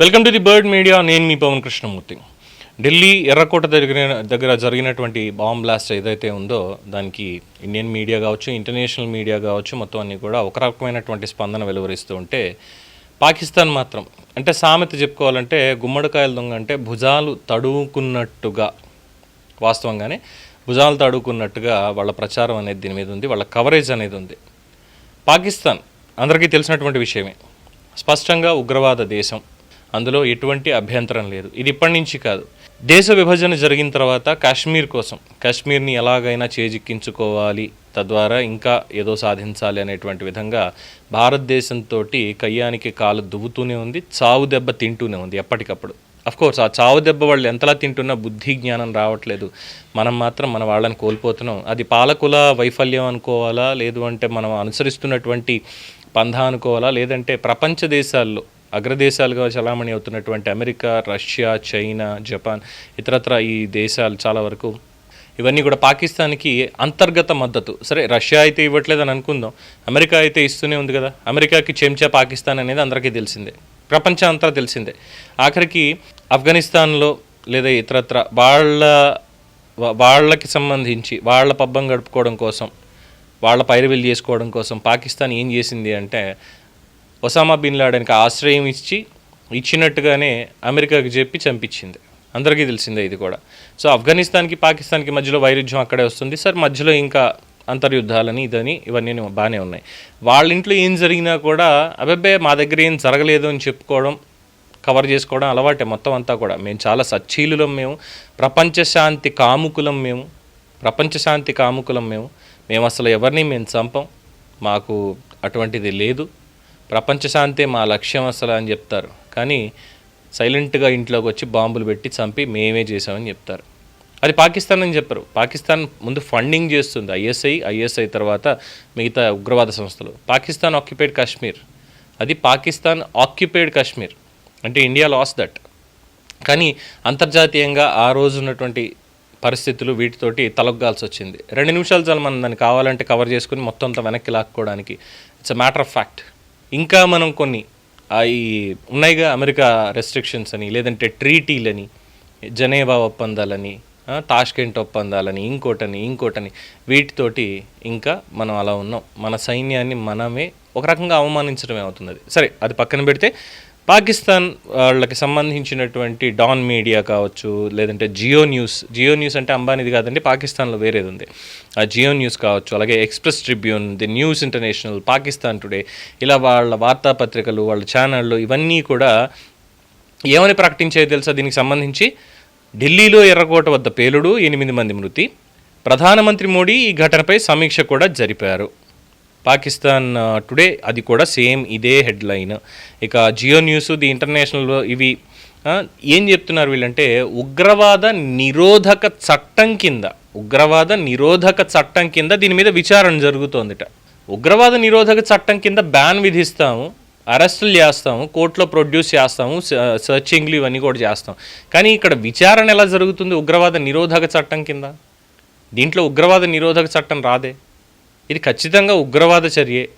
Welcome to the bird media నేను మీ పవన్ కృష్ణమూర్తి. ఢిల్లీ ఎర్రకోట దగ్గర దగ్గర జరిగినటువంటి బాంబ్ బ్లాస్ట్ ఏదైతే ఉందో దానికి ఇండియన్ మీడియా కావచ్చు ఇంటర్నేషనల్ మీడియా కావచ్చు మొత్తం అన్ని కూడా ఒక రకమైనటువంటి స్పందన వెలువరిస్తూ ఉంటే పాకిస్తాన్ మాత్రం అంటే సామెత చెప్పుకోవాలంటే గుమ్మడికాయల దొంగ అంటే భుజాలు తడువుకున్నట్టుగా వాస్తవంగానే భుజాలు తడుకున్నట్టుగా వాళ్ళ ప్రచారం అనేది దీని మీద ఉంది వాళ్ళ కవరేజ్ అనేది ఉంది. పాకిస్తాన్ అందరికీ తెలిసినటువంటి విషయమే. స్పష్టంగా ఉగ్రవాద దేశం అందులో ఎటువంటి అభ్యంతరం లేదు. ఇది ఇప్పటి నుంచి కాదు. దేశ విభజన జరిగిన తర్వాత కాశ్మీర్ కోసం కాశ్మీర్ని ఎలాగైనా చేజిక్కించుకోవాలి తద్వారా ఇంకా ఏదో సాధించాలి అనేటువంటి విధంగా భారతదేశంతో కయ్యానికి కాలు దువ్వుతూనే ఉంది చావు దెబ్బ తింటూనే ఉంది ఎప్పటికప్పుడు. కోర్స్ ఆ చావు దెబ్బ వాళ్ళు ఎంతలా తింటున్నా బుద్ధి జ్ఞానం రావట్లేదు. మనం మాత్రం మన వాళ్ళని కోల్పోతున్నాం. అది పాలకుల వైఫల్యం అనుకోవాలా? లేదు అంటే మనం అనుసరిస్తున్నటువంటి పంధ అనుకోవాలా? లేదంటే ప్రపంచ దేశాల్లో అగ్రదేశాలుగా చలామణి అవుతున్నటువంటి అమెరికా రష్యా చైనా జపాన్ ఇతరత్ర ఈ దేశాలు చాలా వరకు ఇవన్నీ కూడా పాకిస్తాన్కి అంతర్గత మద్దతు. సరే రష్యా అయితే ఇవ్వట్లేదని అనుకుందాం. అమెరికా అయితే ఇస్తూనే ఉంది కదా. అమెరికాకి చెంచా పాకిస్తాన్ అనేది అందరికీ తెలిసిందే. ప్రపంచం అంతా తెలిసిందే. ఆఖరికి ఆఫ్ఘనిస్తాన్లో లేదా ఇతరత్ర వాళ్ళ వాళ్ళకి సంబంధించి వాళ్ళ పబ్బం గడుపుకోవడం కోసం వాళ్ళ పైరవిల్ చేసుకోవడం కోసం పాకిస్తాన్ ఏం చేసింది అంటే ఒసామా బిన్ లాడెన్కి ఆశ్రయం ఇచ్చి ఇచ్చినట్టుగానే అమెరికాకి చెప్పి చంపించింది. అందరికీ తెలిసిందే ఇది కూడా. సో ఆఫ్ఘనిస్తాన్కి పాకిస్తాన్కి మధ్యలో వైరుధ్యం అక్కడే వస్తుంది. సార్ మధ్యలో ఇంకా అంతర్యుద్ధాలని ఇదని ఇవన్నీ బాగానే ఉన్నాయి. వాళ్ళ ఇంట్లో ఏం జరిగినా కూడా అబ్బాయి మా దగ్గర ఏం జరగలేదు అని చెప్పుకోవడం కవర్ చేసుకోవడం అలవాటే మొత్తం అంతా కూడా. మేము చాలా సచ్చీలులం మేము. ప్రపంచ శాంతి కాముకులం మేము. ప్రపంచ శాంతి కాముకులం మేము. మేము అసలు ఎవరిని మేము చంపం. మాకు అటువంటిది లేదు. ప్రపంచ శాంతే మా లక్ష్యం అసలు అని చెప్తారు. కానీ సైలెంట్గా ఇంట్లోకి వచ్చి బాంబులు పెట్టి చంపి మేమే చేసామని చెప్తారు. అది పాకిస్తాన్ అని చెప్పరు. పాకిస్తాన్ ముందు ఫండింగ్ చేస్తుంది ఐఎస్ఐ ఐఎస్ఐ తర్వాత మిగతా ఉగ్రవాద సంస్థలు. పాకిస్తాన్ ఆక్యుపైడ్ కాశ్మీర్. అది పాకిస్తాన్ ఆక్యుపైడ్ కాశ్మీర్. అంటే ఇండియా లాస్ దట్. కానీ అంతర్జాతీయంగా ఆ రోజు ఉన్నటువంటి పరిస్థితులు వీటితోటి తలొగ్గాల్సి వచ్చింది. రెండు నిమిషాలు చాలు మనం దాన్ని కావాలంటే కవర్ చేసుకుని మొత్తం అంతా వెనక్కి లాక్కోవడానికి. It's a matter of fact ఇంకా మనం కొన్ని ఈ ఉన్నాయిగా అమెరికా రెస్ట్రిక్షన్స్ అని లేదంటే ట్రీటీలని జనేవా ఒప్పందాలని తాష్కెంట్ ఒప్పందాలని ఇంకోటని ఇంకోటని వీటితోటి ఇంకా మనం అలా ఉన్నాం. మన సైన్యాన్ని మనమే ఒక రకంగా అవమానించడమే అవుతుంది సరే అది పక్కన పెడితే పాకిస్తాన్ వాళ్ళకి సంబంధించినటువంటి డాన్ మీడియా కావచ్చు లేదంటే జియో న్యూస్ జియో న్యూస్ అంటే అంబానీది కాదండి పాకిస్తాన్లో వేరేది ఉంది. ఆ జియో న్యూస్ కావచ్చు అలాగే Express Tribune the News International Pakistan Today ఇలా వాళ్ళ వార్తాపత్రికలు వాళ్ళ ఛానళ్ళు ఇవన్నీ కూడా ఏమని ప్రకటించేది తెలుసా? దీనికి సంబంధించి ఢిల్లీలో ఎర్రకోట వద్ద పేలుడు ఎనిమిది మంది మృతి. ప్రధానమంత్రి మోడీ ఈ ఘటనపై సమీక్ష కూడా జరిపారు. పాకిస్తాన్ టుడే అది కూడా సేమ్ ఇదే హెడ్లైన్. ఇక జియో న్యూస్ ది ఇంటర్నేషనల్ ఇవి ఏం చెప్తున్నారు వీళ్ళంటే ఉగ్రవాద నిరోధక చట్టం కింద ఉగ్రవాద నిరోధక చట్టం కింద దీని మీద విచారణ జరుగుతోందిట. ఉగ్రవాద నిరోధక చట్టం కింద బ్యాన్ విధిస్తాము అరెస్టులు చేస్తాము కోర్టులో ప్రొడ్యూస్ చేస్తాము స- సర్చింగ్లు ఇవన్నీ కూడా చేస్తాం. కానీ ఇక్కడ విచారణ ఎలా జరుగుతుంది ఉగ్రవాద నిరోధక చట్టం కింద? దీంట్లో ఉగ్రవాద నిరోధక చట్టం రాదే. ఇది ఖచ్చితంగా ఉగ్రవాద చర్యే.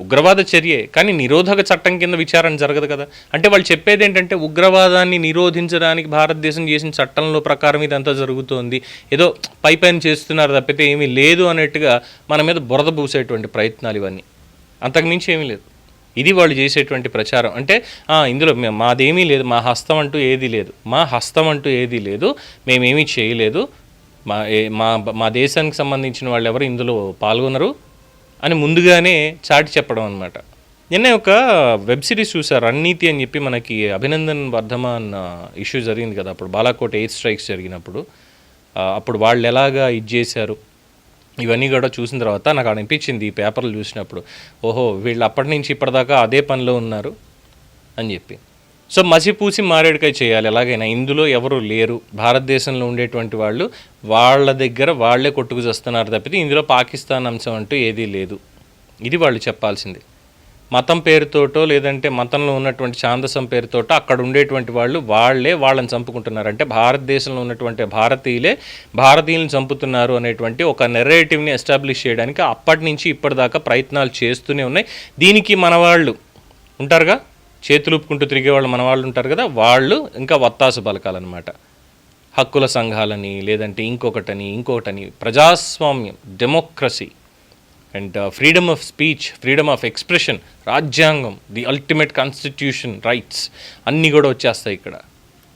ఉగ్రవాద చర్యే. కానీ నిరోధక చట్టం కింద విచారణ జరగదు కదా. అంటే వాళ్ళు చెప్పేది ఏంటంటే ఉగ్రవాదాన్ని నిరోధించడానికి భారతదేశం చేసిన చట్టంలో ప్రకారం ఇదంతా జరుగుతోంది. ఏదో పై పైన చేస్తున్నారు తప్పితే ఏమీ లేదు అన్నట్టుగా మన మీద బురద పూసేటువంటి ప్రయత్నాలు ఇవన్నీ. అంతకుమించి ఏమీ లేదు. ఇది వాళ్ళు చేసేటువంటి ప్రచారం. అంటే ఇందులో మాదేమీ లేదు. మా హస్తం అంటూ ఏదీ లేదు. మా హస్తం అంటూ ఏదీ లేదు. మేమేమీ చేయలేదు. మా ఏ- మా మా దేశానికి సంబంధించిన వాళ్ళు ఎవరు ఇందులో పాల్గొనరు అని ముందుగానే చాటి చెప్పడం అనమాట నిన్న ఒక వెబ్ సిరీస్ చూసారు అన్నీతి అని చెప్పి మనకి అభినందన్ వర్ధమాన్ ఇష్యూ జరిగింది కదా అప్పుడు బాలాకోట్ ఎయిర్ స్ట్రైక్స్ జరిగినప్పుడు. అప్పుడు వాళ్ళు ఎలాగా ఇది చేశారు ఇవన్నీ కూడా చూసిన తర్వాత నాకు అనిపించింది ఈ పేపర్లు చూసినప్పుడు. ఓహో వీళ్ళు అప్పటి నుంచి ఇప్పటిదాకా అదే పనిలో ఉన్నారు అని చెప్పి. సో మసిపూసి మారేడుకాయ చేయాలి. ఎలాగైనా ఇందులో ఎవరు లేరు. భారతదేశంలో ఉండేటువంటి వాళ్ళు వాళ్ళ దగ్గర వాళ్ళే కొట్టుకు చేస్తున్నారు తప్పితే ఇందులో పాకిస్తాన్ అంశం అంటూ ఏదీ లేదు. ఇది వాళ్ళు చెప్పాల్సింది. మతం పేరుతోటో లేదంటే మతంలో ఉన్నటువంటి ఛాందసం పేరుతోటో అక్కడ ఉండేటువంటి వాళ్ళు వాళ్ళే వాళ్ళని చంపుకుంటున్నారు. అంటే భారతదేశంలో ఉన్నటువంటి భారతీయులే భారతీయులను చంపుతున్నారు అనేటువంటి ఒక నెరేటివ్ని ఎస్టాబ్లిష్ చేయడానికి అప్పటి నుంచి ఇప్పటిదాకా ప్రయత్నాలు చేస్తూనే ఉన్నాయి. దీనికి మన వాళ్ళు ఉంటారుగా? చేతులు ఊపుకుంటూ తిరిగే వాళ్ళు మన వాళ్ళు ఉంటారు కదా వాళ్ళు ఇంకా వత్తాసు పలకాలన్నమాట. హక్కుల సంఘాలని లేదంటే ఇంకొకటని ఇంకొకటని ప్రజాస్వామ్యం democracy and freedom of speech freedom of expression రాజ్యాంగం ది అల్టిమేట్ కాన్స్టిట్యూషన్ రైట్స్ అన్నీ కూడా వచ్చేస్తాయి ఇక్కడ.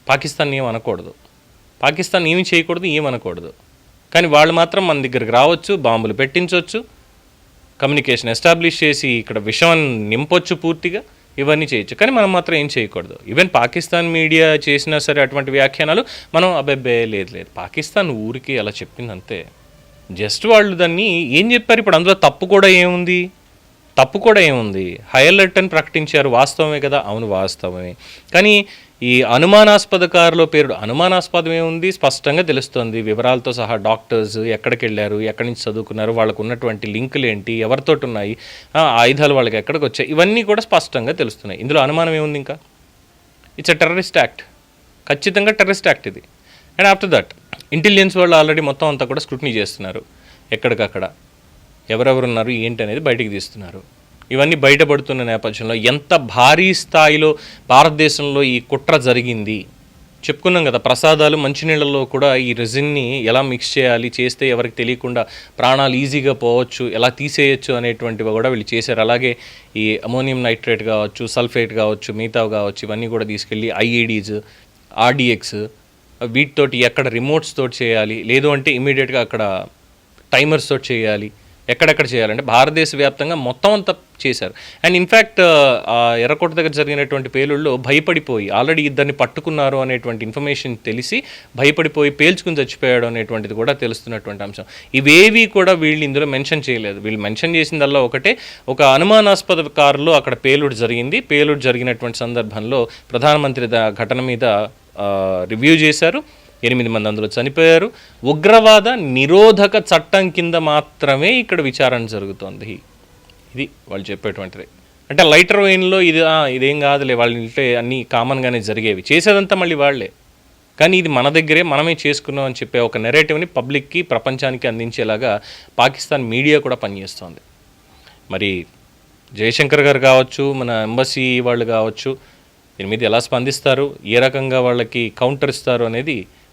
పాకిస్తాన్ ఏం అనకూడదు. పాకిస్తాన్ ఏమి చేయకూడదు ఏం అనకూడదు. కానీ వాళ్ళు మాత్రం మన దగ్గరికి రావచ్చు బాంబులు పెట్టించవచ్చు కమ్యూనికేషన్ ఎస్టాబ్లిష్ చేసి ఇక్కడ విషయం నింపొచ్చు పూర్తిగా. ఇవన్నీ చేయొచ్చు. కానీ మనం మాత్రం ఏం చేయకూడదు. ఈవెన్ పాకిస్తాన్ మీడియా చేసినా సరే అటువంటి వ్యాఖ్యానాలు మనం అబ్బాయి లేదు లేదు. పాకిస్తాన్ ఊరికి అలా చెప్పింది అంతే జస్ట్ వాళ్ళు దాన్ని ఏం చెప్పారు? ఇప్పుడు అందులో తప్పు కూడా ఏముంది? తప్పు కూడా ఏముంది? హై అలర్ట్ అని ప్రకటించారు వాస్తవమే కదా? అవును వాస్తవమే. కానీ ఈ అనుమానాస్పద కారులో పేరు అనుమానాస్పదం ఏముంది? స్పష్టంగా తెలుస్తుంది. వివరాలతో సహా డాక్టర్స్ ఎక్కడికి వెళ్ళారు? ఎక్కడి నుంచి చదువుకున్నారు? వాళ్ళకు ఉన్నటువంటి లింకులు ఏంటి? ఎవరితోటి ఉన్నాయి ఆయుధాలు వాళ్ళకి ఎక్కడికి వచ్చాయి? ఇవన్నీ కూడా స్పష్టంగా తెలుస్తున్నాయి. ఇందులో అనుమానం ఏముంది ఇంకా? ఇట్స్ అ టెర్రరిస్ట్ యాక్ట్ ఖచ్చితంగా టెర్రరిస్ట్ యాక్ట్ ఇది. అండ్ ఆఫ్టర్ దట్ ఇంటెలిజెన్స్ వాళ్ళు ఆల్రెడీ మొత్తం అంతా కూడా స్క్రూటినీ చేస్తున్నారు. ఎక్కడికక్కడ? ఎవరెవరు ఉన్నారు? ఏంటి అనేది బయటికి తీస్తున్నారు. ఇవన్నీ బయటపడుతున్న నేపథ్యంలో ఎంత భారీ స్థాయిలో భారతదేశంలో ఈ కుట్ర జరిగింది. చెప్పుకున్నాం కదా ప్రసాదాలు మంచినీళ్ళలో కూడా ఈ రెజిన్ని ఎలా మిక్స్ చేయాలి చేస్తే ఎవరికి తెలియకుండా ప్రాణాలు ఈజీగా పోవచ్చు ఎలా తీసేయచ్చు అనేటువంటివి కూడా వీళ్ళు చేశారు. అలాగే ఈ అమోనియం నైట్రేట్ కావచ్చు సల్ఫేట్ కావచ్చు మిగతావి కావచ్చు ఇవన్నీ కూడా తీసుకెళ్ళి ఐఈడీస్ ఆర్డిఎక్స్ వీటితోటి ఎక్కడ రిమోట్స్ తోటి చేయాలి లేదు అంటే ఇమీడియట్గా అక్కడ టైమర్స్ తోటి చేయాలి ఎక్కడెక్కడ చేయాలంటే భారతదేశ వ్యాప్తంగా మొత్తం అంతా చేశారు. అండ్ ఇన్ఫ్యాక్ట్ ఆ ఎర్రకోట దగ్గర జరిగినటువంటి పేలుళ్ళు భయపడిపోయి ఆల్రెడీ ఇద్దరిని పట్టుకున్నారు అనేటువంటి ఇన్ఫర్మేషన్ తెలిసి భయపడిపోయి పేల్చుకుని చచ్చిపోయాడు అనేటువంటిది కూడా తెలుస్తున్నటువంటి అంశం. ఇవేవి కూడా వీళ్ళు ఇందులో మెన్షన్ చేయలేదు. వీళ్ళు మెన్షన్ చేసిందల్లా ఒకటే ఒక అనుమానాస్పద కారులో అక్కడ పేలుడు జరిగింది. పేలుడు జరిగినటువంటి సందర్భంలో ప్రధానమంత్రి ఘటన మీద రివ్యూ చేశారు. ఎనిమిది మంది అందులో చనిపోయారు. ఉగ్రవాద నిరోధక చట్టం కింద మాత్రమే ఇక్కడ విచారణ జరుగుతోంది. ఇది వాళ్ళు చెప్పేటువంటిది. అంటే లైటర్ వెయిన్లో ఇది ఇదేం కాదులే వాళ్ళు ఇంటే అన్నీ కామన్గానే జరిగేవి. చేసేదంతా మళ్ళీ వాళ్ళే. కానీ ఇది మన దగ్గరే మనమే చేసుకున్నాం అని చెప్పే ఒక నెరేటివ్ని పబ్లిక్కి ప్రపంచానికి అందించేలాగా పాకిస్తాన్ మీడియా కూడా పనిచేస్తోంది. మరి జయశంకర్ గారు కావచ్చు మన ఎంబసీ వాళ్ళు కావచ్చు దీని మీద ఎలా స్పందిస్తారు ఏ రకంగా వాళ్ళకి కౌంటర్ ఇస్తారు అనేది